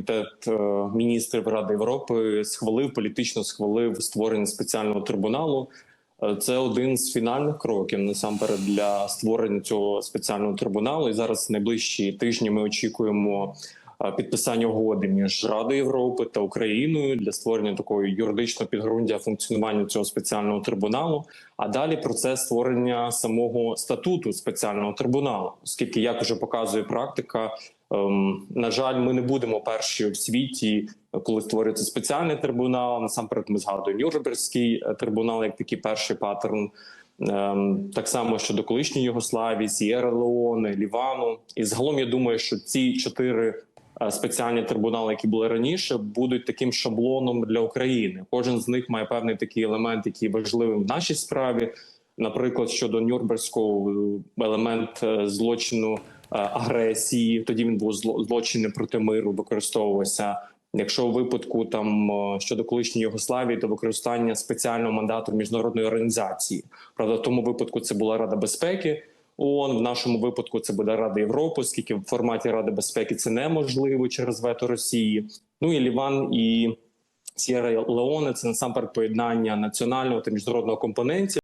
Комітет е, міністрів Ради Європи схвалив політично схвалив створення спеціального трибуналу. Е, Це один з фінальних кроків насамперед для створення цього спеціального трибуналу. І зараз найближчі тижні ми очікуємо е, підписання угоди між Радою Європи та Україною для створення такої юридичного підґрунтя функціонування цього спеціального трибуналу. А далі процес створення самого статуту спеціального трибуналу, оскільки як вже показує практика. Ем, на жаль, ми не будемо перші в світі, коли створюється спеціальний трибунал. Насамперед, ми згадуємо Нюрнберзький е, трибунал як такий перший паттерн. Ем, так само щодо колишньої Югославії, Сієра Леоне, Лівану. І загалом я думаю, що ці чотири е, спеціальні трибунали, які були раніше, будуть таким шаблоном для України. Кожен з них має певний такий елемент, який важливий в нашій справі. Наприклад, щодо Нюрнберзького е, елемент е, злочину е, агресії, тоді він був зло- злочини проти миру, використовувався. Якщо у випадку там е, щодо колишньої Югославії, то використання спеціального мандату міжнародної організації. Правда, в тому випадку це була Рада безпеки. ООН, в нашому випадку це буде Рада Європи, оскільки в форматі Ради безпеки це неможливо через вето Росії. Ну і Ліван і Сєра Леоне це насамперед поєднання національного та міжнародного компонентів.